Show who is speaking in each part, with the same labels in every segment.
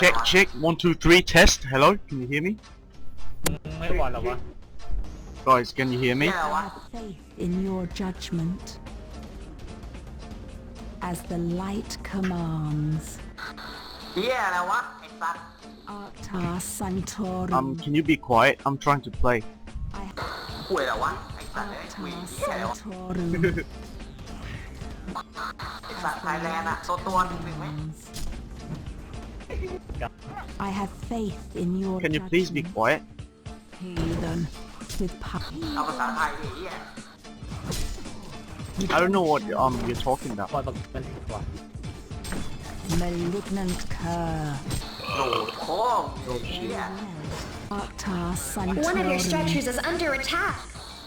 Speaker 1: Check, check. One, two, three. Test. Hello. Can you hear me?
Speaker 2: ไม่บอลหรอวะ
Speaker 1: Guys, can you hear me?
Speaker 3: I have faith in your judgment. As the light commands.
Speaker 4: เฮียอะไรวะไอ้สัตว์
Speaker 3: Arctar Santorum.
Speaker 1: Um, can you be quiet? I'm trying to play.
Speaker 3: I
Speaker 4: คุยอะไรวะไอ้สัตว์เอ้ยคุย
Speaker 3: Arctar
Speaker 4: เฮียอะไรวะ
Speaker 3: Santorum.
Speaker 4: ไอ้สัตว์ไทยแลนด์อะตัวตัวหนึ่งหนึ่งไหม
Speaker 3: I have faith in your
Speaker 1: Can you please be
Speaker 3: judgment.
Speaker 1: quiet?
Speaker 3: Heathen. With power.
Speaker 4: เอาภาษาไทยดิเฮีย
Speaker 1: I don't know what um you're talking about.
Speaker 2: บอลต้องเป็นกว่า
Speaker 3: Malignant cur.
Speaker 4: โดดโค้งโดดเฮีย
Speaker 3: Arctar
Speaker 5: One of your
Speaker 3: Santorum.
Speaker 5: structures is under attack.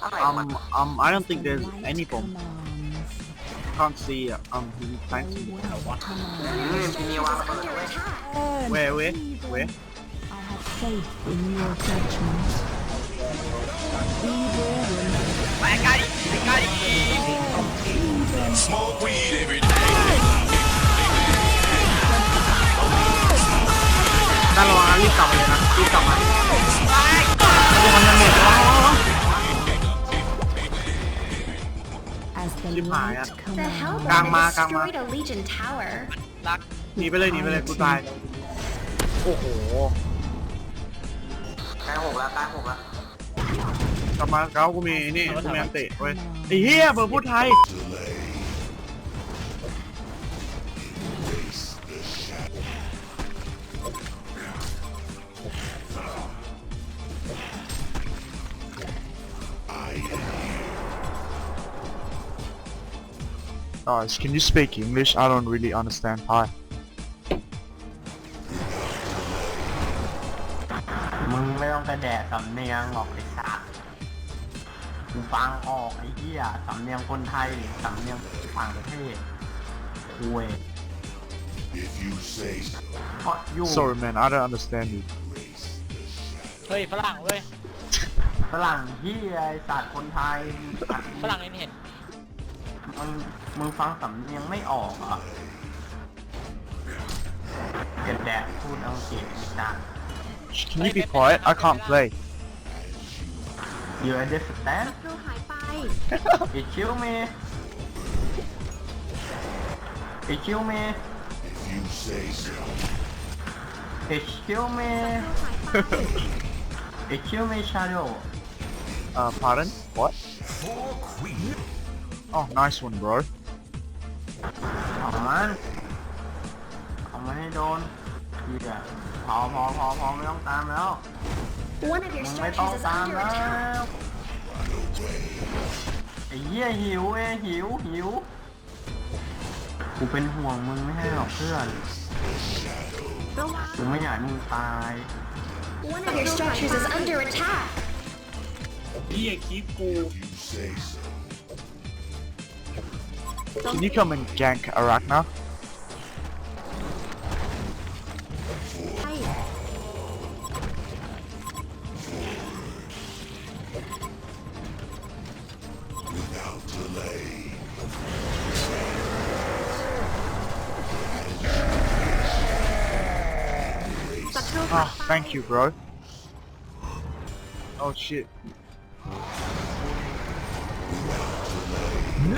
Speaker 4: อะไรมัน
Speaker 1: Um, um, I don't think there's
Speaker 3: Light
Speaker 1: any bomb.
Speaker 3: Commands.
Speaker 1: Can't see uh, um who thanks me.
Speaker 5: One of your
Speaker 4: Mm,
Speaker 5: structures
Speaker 4: you are
Speaker 5: is under
Speaker 4: the-
Speaker 5: attack.
Speaker 3: Burn,
Speaker 1: Where, where,
Speaker 3: heathen.
Speaker 1: where?
Speaker 3: I have faith in your judgment. Evil will
Speaker 6: Smoke weed every day.
Speaker 4: น่าระวังนะรีบกลับมาเลยนะรีบกลับมา
Speaker 3: as the
Speaker 1: Chim hài
Speaker 3: light
Speaker 1: ạ.
Speaker 5: The
Speaker 3: commands.
Speaker 5: Hellborn
Speaker 4: Càng ma,
Speaker 5: has
Speaker 4: càng ma.
Speaker 5: destroyed a Legion tower.
Speaker 1: หนีไปเลยหนีไปเลยกูตาย โอ้โห
Speaker 4: ใกล้หกแล้วใกล้หกแล้ว
Speaker 1: กลับมาเก้ากูมีนี่กูมีอันเตะเว้ยไอ้เหี้ยเบอร์พูดไทย Guys, can you speak English? I don't really understand Thai.
Speaker 7: มึงไม่ต้องกระแดะสำเนียงหรอกไอ้สัสกูฟังออกไอ้เหี้ยสำเนียงคนไทยหรือสำเนียงต่างประเทศคุย
Speaker 6: If you say so.
Speaker 7: เพราะอยู่
Speaker 1: Sorry man, I don't understand you.
Speaker 2: เฮ้ยฝรั่งเว้ย
Speaker 7: ฝรั่งเหี้ยไอ้สัตว์คนไทยสัตว์
Speaker 2: ฝรั่งนี่เห็น
Speaker 7: มึงมึงฟังสำเนียงไม่ออกเหรอกระแดะพูดอังกฤษไอ้สัส
Speaker 1: Can you be quiet? I can't play.
Speaker 7: you understand
Speaker 5: เราหายไป
Speaker 7: excuse me excuse me
Speaker 6: If you say so.
Speaker 7: excuse me excuse me shadow
Speaker 1: Uh, pardon? What? Oh, nice one, bro.
Speaker 7: เอามันเอามันให้โดนเหี้ยพอพอพอพอไม่ต้องตามแล้ว
Speaker 5: One of your
Speaker 7: มึงไม่ต้อง
Speaker 5: structures is
Speaker 7: ตาม
Speaker 5: under
Speaker 7: แล้
Speaker 5: attack.
Speaker 7: วไอ้เหี้ยหิวเอ้ยหิวหิวกูเป็นห่วงมึงไม่ให้หรอกเพื่อน
Speaker 5: ระวัง
Speaker 7: กูไม่อยากให้มึงตาย
Speaker 5: One of your structures is under attack.
Speaker 6: If you say so.
Speaker 1: Can you come and gank Arachna?
Speaker 5: ใช่
Speaker 1: Oh, thank you, bro. Oh shit.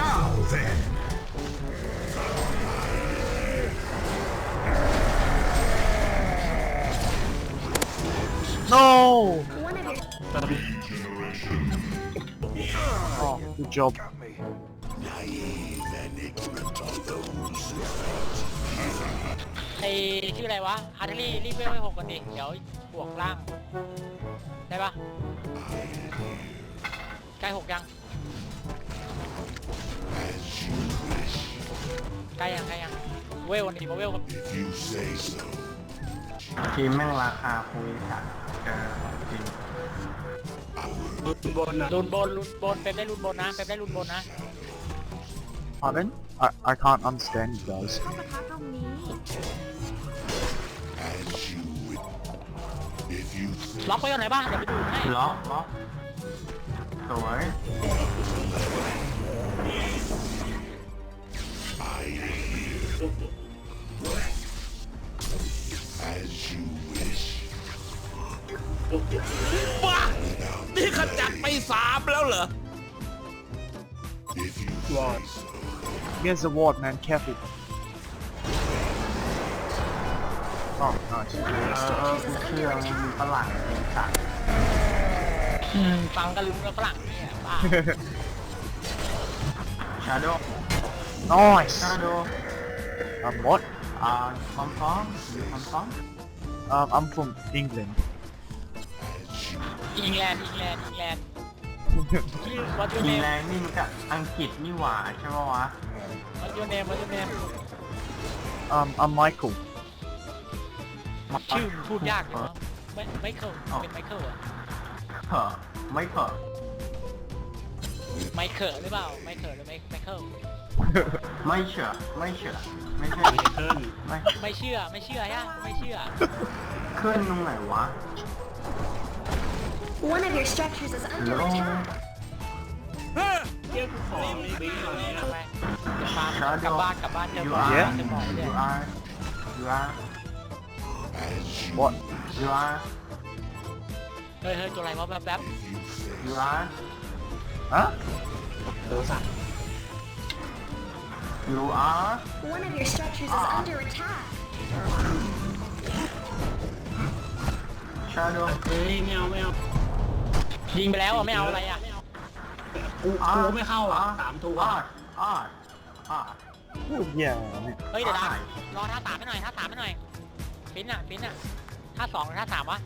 Speaker 6: Now then.
Speaker 1: No!
Speaker 5: One of your
Speaker 1: Oh, good job.
Speaker 6: Naive and ignorant are those
Speaker 2: ไอ้ชื่ออะไรวะอาร์เทอรี่รีบเวลไปหกกันดิเดี๋ยวบวกล่าง ได้ปะใกล้หกยัง
Speaker 6: as you wish.
Speaker 2: ใกล้ยังใกล้ยังเวลวันนี้มาเวลกับ
Speaker 7: ทีมแม่งราคาคุยสัตว์เจอของจริง
Speaker 2: ลุนบนลุนบนเป็นได้ลุนบนนะเป็นได้ลุนบนนะ
Speaker 1: Pardon? I, I can't understand you guys.
Speaker 5: เข้าปะทะตรงนี้
Speaker 6: As you wish. If you
Speaker 2: ล็อกไว้ก่อนไหนบ้างเดี๋ยวไปดูให้
Speaker 7: ล็อกล็อกสวย
Speaker 6: I am here. As As you wish.
Speaker 8: ว้านี่ขจัดไปสามแล้วเหรอ
Speaker 6: If you
Speaker 1: What?
Speaker 6: say so.
Speaker 1: Here's the ward man careful อ๋อ nice
Speaker 7: เออเออกูเชื่อมันมีฝรั่งไอ้สัตว์
Speaker 2: อืมฟังกันลุงแล้วฝรั่งเนี่ยบ้า
Speaker 7: ชาโด
Speaker 1: nice
Speaker 7: ชาโด
Speaker 1: um what
Speaker 7: อ่าคอมพร้อมอยู่คอมพร้อม
Speaker 1: um I'm from England
Speaker 2: อิงแลนด์อิงแลนด์อิงแลนด์ชื่อ what your
Speaker 7: ฟี
Speaker 2: name
Speaker 7: แลนด์นี่มันก็อังกฤษนี่หว่าใช่ปะวะ
Speaker 2: what your name what your name
Speaker 1: um I'm Michael
Speaker 2: ชื่อมันพูดยากอยู่เนาะไม่ไม่เคิลเป็นไมเคิลอะ
Speaker 7: เถอะไม่เถอะ
Speaker 2: ไมเคิลหรือเปล่าไมเคิลหรือไมไมเคิล
Speaker 7: ไม่เชื่อไม่เชื่อ ไม่ใช่ไม่
Speaker 2: ไม่เชื่อไม่เชื่อย่ะไม่เชื่อ
Speaker 7: ขึ้นตรงไหนวะ
Speaker 5: One of your structures is
Speaker 7: โล
Speaker 5: under attack.
Speaker 2: ทำไมเดี๋ยวฟาร์มกลับบ้านกลับบ้านเจอ
Speaker 7: you
Speaker 2: หมอ
Speaker 7: are
Speaker 2: เจอหมอเลย
Speaker 7: you are you are
Speaker 6: As you
Speaker 1: what
Speaker 7: you are
Speaker 2: เฮ้ยเฮ้ยตัวอะไรวะแป๊บแป๊บ
Speaker 7: you are
Speaker 1: huh
Speaker 7: you are
Speaker 5: One of your structures is under attack.
Speaker 7: shadow
Speaker 2: ยิงไปแล้วอะไม่เอาอะไรอะ
Speaker 7: กูไม่เข้าอะสามตัวอะอะอะ
Speaker 1: พูดเหี้ยเนี่ย
Speaker 2: เฮ้ยเดี๋ยวนะรอท่าสามให้หน่อยท่าสามให้หน่อยปิ้นอะปิ้นอะท่าสองหรือท่าสามวะ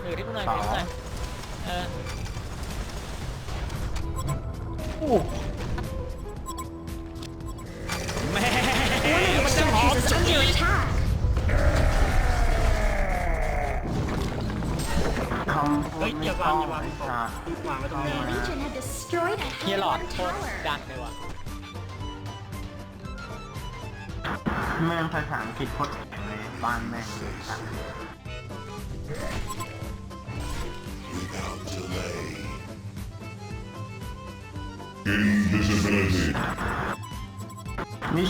Speaker 2: หรือที่กูหน่อยหรือที่กูหน่อยเออ
Speaker 1: โอ้
Speaker 5: structures is under attack.
Speaker 7: คำพูดไม่ต้องไอ้สัส
Speaker 5: The Legion have destroyed a
Speaker 2: เฮียหลอด
Speaker 5: Hellborn
Speaker 2: โคตร
Speaker 5: tower.
Speaker 2: ดังเลยว่ะ
Speaker 7: แม่งภาษาอังกฤษโคตรแข็งเลยบ้านแม่งเลยสัส
Speaker 6: without delay. Invisibility.
Speaker 7: มิ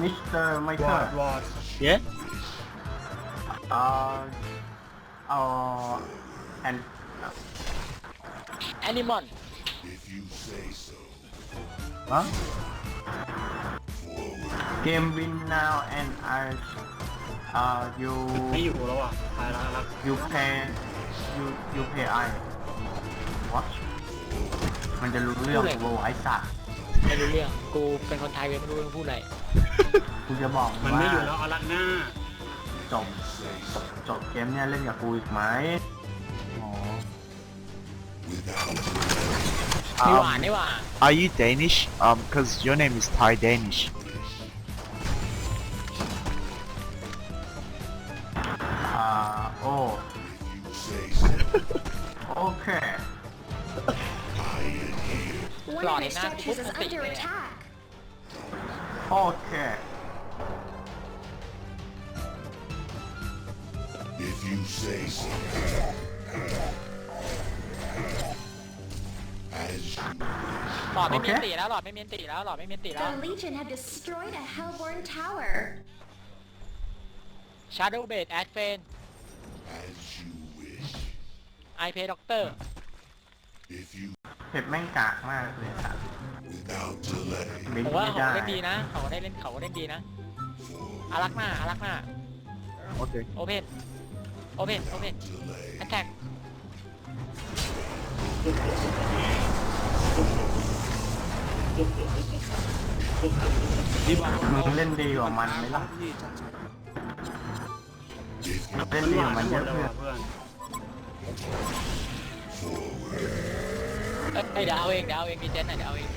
Speaker 7: สมิสเตอร์ไมเคิล
Speaker 1: yeah
Speaker 7: เอ่อเอ่อแอน
Speaker 2: แอนิมอน
Speaker 6: If you say so.
Speaker 1: huh
Speaker 7: เกมวิน now and I เอ่อ you
Speaker 9: ไม่อยู่แล้วอะตายแล้วครับ
Speaker 7: you pay you you pay I what มันจะรู้เรื่องกูไอ้สัตว์
Speaker 2: ไม่รู้เรื่อง กูเป็นคนไทยเว้ยไม่รู้เรื่องพูดอะไร
Speaker 7: กูจะบอก
Speaker 9: มัน
Speaker 7: ว่า
Speaker 9: ไม่อยู่แล้วเอาลักหน้า
Speaker 7: จบจบเกมเนี่ยเล่นกับกูอีกไหม
Speaker 1: อ๋อ
Speaker 6: Without
Speaker 2: นี่หว่านี่หว่า
Speaker 1: Are you Danish? Um, cause your name is Thai Danish.
Speaker 5: One of your structures is under attack.
Speaker 7: โอเค
Speaker 6: If you say so. As you
Speaker 2: หลอดไม่มี
Speaker 7: โอเค
Speaker 2: อันติแล้วหลอดไม่มีอันติแล้วหลอดไม่มีอันติแล้ว
Speaker 5: The Legion have destroyed a Hellborn tower.
Speaker 2: Shadow Blade Ad f a n
Speaker 6: as you wish.
Speaker 2: I Pay Doctor
Speaker 6: If you
Speaker 7: เผ็ดแม่งกากมากเลยสัตว์
Speaker 6: without delay.
Speaker 7: บิน
Speaker 2: ผมว่า
Speaker 7: ไม่
Speaker 2: เขา
Speaker 7: ได้
Speaker 2: เล่นดีนะ เขาได้เล่นเขาเล่นดีนะอารักหน้าอารักหน้า
Speaker 1: Okay.
Speaker 2: โอเพนโอเพนโอเพน
Speaker 6: Delay.
Speaker 2: แอตแทก
Speaker 7: มึงเล่นดีกว่ามันไหมล่ะ
Speaker 6: If you
Speaker 7: เล่นดีกว่ามันเยอะ
Speaker 9: แล้ว
Speaker 7: เพื่อน
Speaker 9: อะ เพื่อน
Speaker 2: เอ้ยเดี๋ยวเอาเองเดี๋ยวเอาเองดีเจนหน่อยเดี๋ยวเอาเอง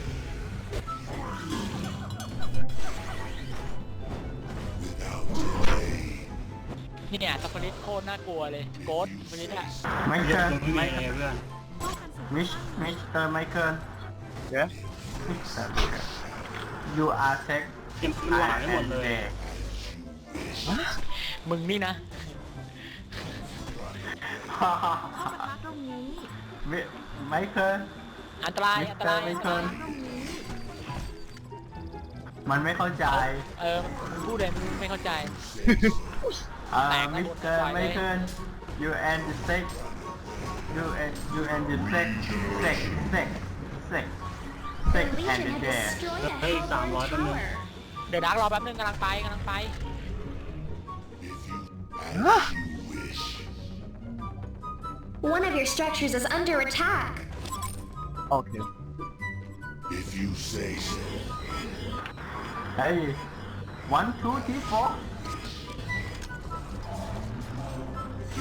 Speaker 6: without delay.
Speaker 2: นี่เนี่ยสปริตโคตรน่ากลัวเลยโกดสปริตอะ
Speaker 7: ไม่
Speaker 9: เย
Speaker 7: เชิ
Speaker 9: อะ
Speaker 7: ญ
Speaker 9: ตรงนี้เลยเพื่อน
Speaker 7: มิสมิสเตอร์ไมเคิล
Speaker 1: Yeah.
Speaker 7: มิสเตอร์ไมเคิล you are sick
Speaker 9: เกมมันหวานไม่หมดเลย
Speaker 2: มึงนี่นะ
Speaker 7: ฮ่าฮ่าฮ่า มิไมเคิล
Speaker 2: อันตราย
Speaker 7: มิส
Speaker 2: อันต
Speaker 7: เตอ
Speaker 2: ราย
Speaker 7: ร์ไม
Speaker 2: อันต
Speaker 7: เคิ
Speaker 2: รา
Speaker 7: ล
Speaker 2: ย
Speaker 7: มันไม่เข้าใจ
Speaker 2: เออมึงพูดเลยมึงไม่เข้าใจ
Speaker 7: เอ่อ
Speaker 2: แตก
Speaker 7: มิสเตอร์ไมเคิล you and the sick you and you and the sick sick sick sick
Speaker 5: The
Speaker 7: sick and
Speaker 5: Legion
Speaker 7: the
Speaker 5: had
Speaker 7: dead
Speaker 5: destroyed a
Speaker 9: Hey,
Speaker 5: Hellborn
Speaker 9: Sam, what happened?
Speaker 5: tower.
Speaker 2: เดี๋ยวดักรอแป๊บนึงกำลังไปกำลังไป
Speaker 5: One of your structures is under attack.
Speaker 1: โอเค
Speaker 6: If you say so.
Speaker 7: hey one two three four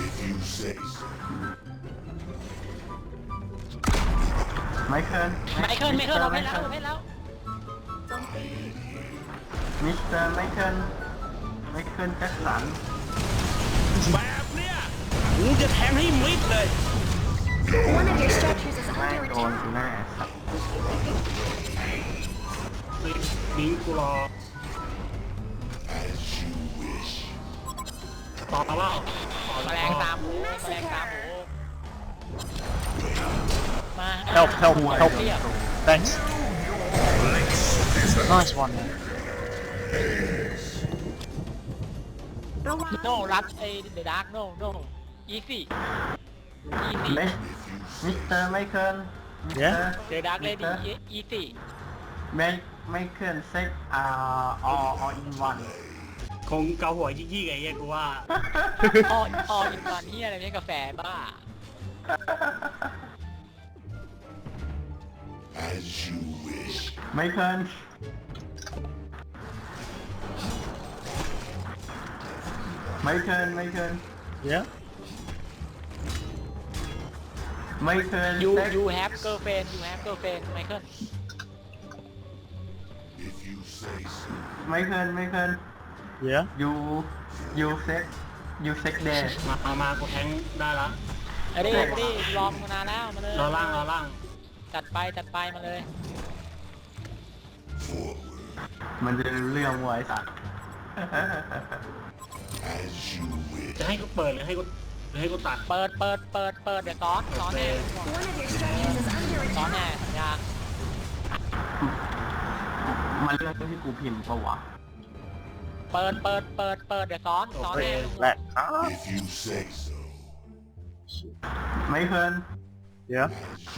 Speaker 6: If you say so.
Speaker 7: ไมเคิล
Speaker 2: ไมเคิลไมเคิลเราไม่แล้วเราไม่แล้ว
Speaker 7: มิสเตอ
Speaker 8: กูจะแทงให้มิดเลย
Speaker 5: One of your structures is
Speaker 7: แม่ง
Speaker 5: under
Speaker 7: โดน
Speaker 5: attack.
Speaker 7: กูแน่สัตว์
Speaker 9: บิงกูรอ
Speaker 6: As you wish.
Speaker 9: ต่อว่า
Speaker 2: แมลงตามหูแมลงตามหูมา
Speaker 1: help help help
Speaker 2: เรียบ
Speaker 1: thanks nice one man
Speaker 2: โน่รัดไอ้เดอะดาร์กโน่โน่ อีซี่อีซี่
Speaker 7: มิสมิสเตอร์ไมเคิลมิสเตอร์
Speaker 2: เดอะดาร์กเลดี้อีซี่
Speaker 7: ไมไมเคิลเซ็กอ่า all all in one
Speaker 9: คงเกาหัวยี่ๆไงเหี้ยกูว่า
Speaker 2: อออออินวันเฮียอะไรเนี่ยกาแฟบ้า
Speaker 6: As you wish.
Speaker 7: ไมเคิลไมเคิลไมเคิล
Speaker 1: yeah
Speaker 7: ไมเคิล
Speaker 2: ยู
Speaker 7: เซ็ก
Speaker 2: ยูแฮปเกิร์ลเฟนยูแฮปเกิร์ลเฟนไมเคิล
Speaker 6: If you say so.
Speaker 7: ไมเคิลไมเคิล
Speaker 1: yeah
Speaker 7: you you sex you sex day
Speaker 9: มามามากูแทงได้ละ
Speaker 2: ไอ้ดิไอ้ดิรอมานานแล้วมาเลย
Speaker 9: รอล่างรอล่าง
Speaker 2: จัดไปจัดไปมาเลย
Speaker 7: มันจะรู้เรื่องไวะไอ้สัตว์
Speaker 6: As you wish.
Speaker 9: จะให้กูเปิดหรือให้กู หรือให้กูตัด
Speaker 2: เปิดเปิดเปิดเปิดเดี๋ยวซ้อนซ้อนแน่
Speaker 5: One of your structures is under
Speaker 2: ซ้อน
Speaker 5: attack.
Speaker 2: แน่สัญญา
Speaker 7: มันเรื่องที่กูพิมพ์ปะวะ
Speaker 2: เปิดเปิดเปิดเปิดเดี๋ยวซ้อน
Speaker 1: โอ
Speaker 2: ซ้อน
Speaker 1: เค
Speaker 2: แน่
Speaker 1: แหลกครับ
Speaker 6: If you say so.
Speaker 7: ไมเคิล
Speaker 1: yeah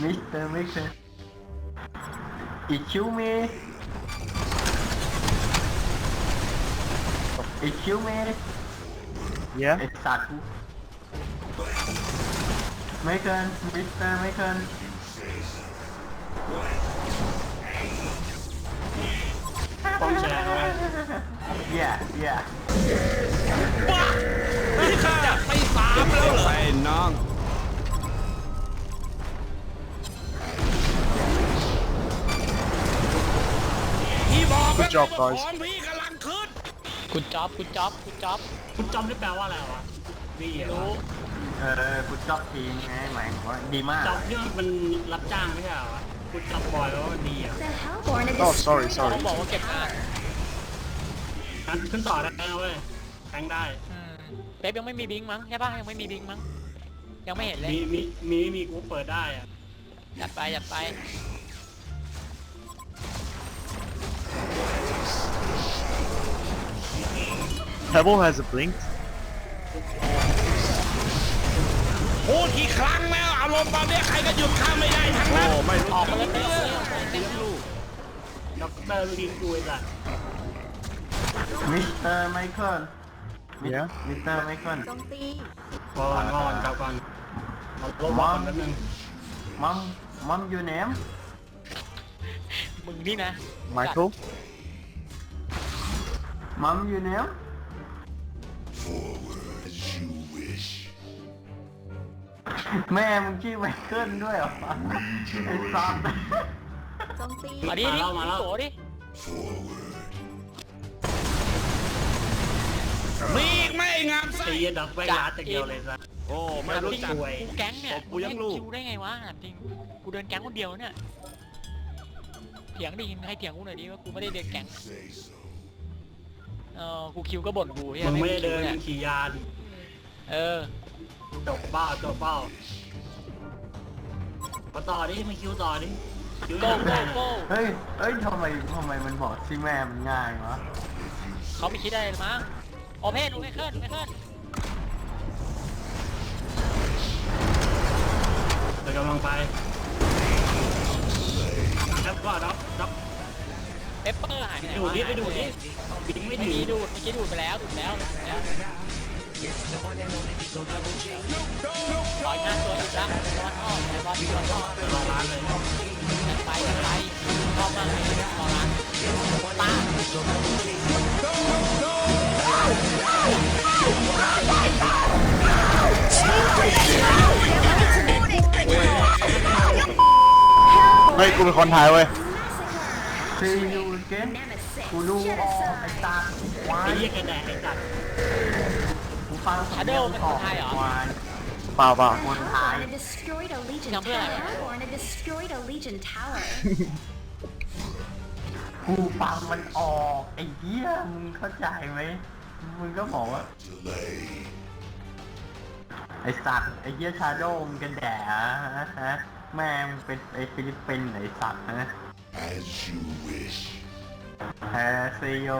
Speaker 7: มิสเตอร์ไมเคิลอิคิวเมอิคิวเม
Speaker 1: yeah
Speaker 7: ไอ้สัตว์กู ไมเคิลมิสเตอร์ไมเคิล
Speaker 9: ป้องแชร์เอาไว้
Speaker 7: เย่เย่
Speaker 8: นี่ขจัดไปสามแล้วเหรอไอ้น้องพี่บอกแล้ว
Speaker 1: Good job,
Speaker 8: ว่า
Speaker 1: guys
Speaker 8: ของพี่กำลังขึ้น
Speaker 2: คุณจ๊อบคุณจ๊อบคุณจ๊อบ
Speaker 9: คุณจำได้แปลว่าอะไรวะดีเหรอ
Speaker 2: รู้
Speaker 7: เออกูชอบทีมไงหมายถึงว่าดีมาก
Speaker 9: จอบเนี่ยมันรับจ้างไม่ใช่เหรอวะคุณจำบอยแล้วว่าดีอะ
Speaker 5: The Hellborn have
Speaker 1: oh sorry
Speaker 5: destroyed
Speaker 1: sorry
Speaker 2: เขาบอกว่าเก็บงาน
Speaker 9: งั้นขึ้นต่อได้นะเว้ยแทงได้
Speaker 2: อืมเป๊ปยังไม่มีบิงมั้งใช่ป่ะยังไม่มีบิงมั้งยังไม่เห็นเลย
Speaker 9: มีมีมีมีกูเปิดได้อะ
Speaker 2: จัดไปจัดไป
Speaker 1: Pebble has a
Speaker 8: พูดกี่ครั้งแล้วอารมณ์ตอนเนี้ยใครก็หยุดข้ามไม่ได้ทั้งนั้น
Speaker 2: ออกมาเลยเป๊ปออกมาเลยออกมาเลยเป๊ป
Speaker 9: ด็อกเตอร์ลิงกูไอ้สัส
Speaker 7: มิสเตอร์ไมเคิล
Speaker 1: Yeah
Speaker 7: มิสเตอร์ไมเคิล
Speaker 9: ก่อนก่อนกลับก่อนเอาลบก่อนแป๊บนึง
Speaker 7: มัมมัมยูเนม
Speaker 2: มึงนี่นะ
Speaker 1: Michael
Speaker 7: มัมยูเนม
Speaker 6: Forward as
Speaker 7: แม่มึงชื่อไมเคิลด้วยเหรอไอ้สัตว์
Speaker 2: มาดิดิโสดิ
Speaker 6: Forward.
Speaker 8: มีอีกไหมไอ้งามไส้
Speaker 9: ไอ้เหี้ยด็อกแบงลาดแต่เดียวเลยสัส
Speaker 8: โอ้ไม่
Speaker 2: ถาม
Speaker 8: รู้
Speaker 2: จริง
Speaker 8: จัก
Speaker 2: กูแก๊งเนี่ย
Speaker 8: กูยังรู้
Speaker 2: คิวได้ไงวะถามจริงกูเดินแก๊งคนเดียวเนี่ยเถียงดิให้เถียงกูหน่อยดิว่ากูไม่ได้เดินแก๊ง
Speaker 6: Say so.
Speaker 2: เออกูคิวก็บ่นกูเฮีย
Speaker 9: มึงไม่ได้
Speaker 2: คิ
Speaker 9: เดิ
Speaker 2: วนเนี่ย
Speaker 9: ขี่ยาน
Speaker 2: เออ
Speaker 9: จบเป้าจบเป้ามาต่อดิมาคิวต่อดิคิว
Speaker 2: โก
Speaker 9: บ้
Speaker 2: โเฮ้
Speaker 7: ยเฮ้ยทำไมทำไมมันบอกที่แม่มันง่ายวะ
Speaker 2: เขาไม่คิดอะไรเลยมั้งโอเพนโอเพนขึ้นโอเพนขึ้น
Speaker 9: เรกำลังไป
Speaker 2: ดั
Speaker 9: บว่านดับดับ
Speaker 2: เปเปอร์หายไปไหนดูดิไปดูดิบิงไม่ดีดีดูดเม่คิดดูไปแล้วดูดแล้วดูแล้ว ปล่อยหน้าตัวอีกแล้วบอลออกบอลบอลออก
Speaker 9: รอร้านเลย
Speaker 2: ไปไปชอบมากเลยรอร้านป้า
Speaker 1: เฮ้ยกูเป็นคนไทยเว้ย
Speaker 7: ซียูเกน
Speaker 5: Nemesis.
Speaker 7: กูดูออกไอ้ตา
Speaker 9: ไอ้เหี้ยแกแดกไอ้จั
Speaker 7: ด ฟังสำเนียงออกควาย
Speaker 1: เปล่าเปล่า
Speaker 7: คนไทย
Speaker 5: Born a destroyed a legion
Speaker 2: Jump in.
Speaker 5: tower. Born a destroyed a legion tower.
Speaker 7: กูฟังมันออกไอ้เหี้ยมึงเข้าใจไหมมึงก็บอกว่า
Speaker 6: Delay.
Speaker 7: ไอสัตว์ไอเหี้ยชาโดมงกันแดดฮะแม่งเป็นไอฟิลิปปินส์ไอสัตว์นะ
Speaker 6: As you wish.
Speaker 7: แฮเซโย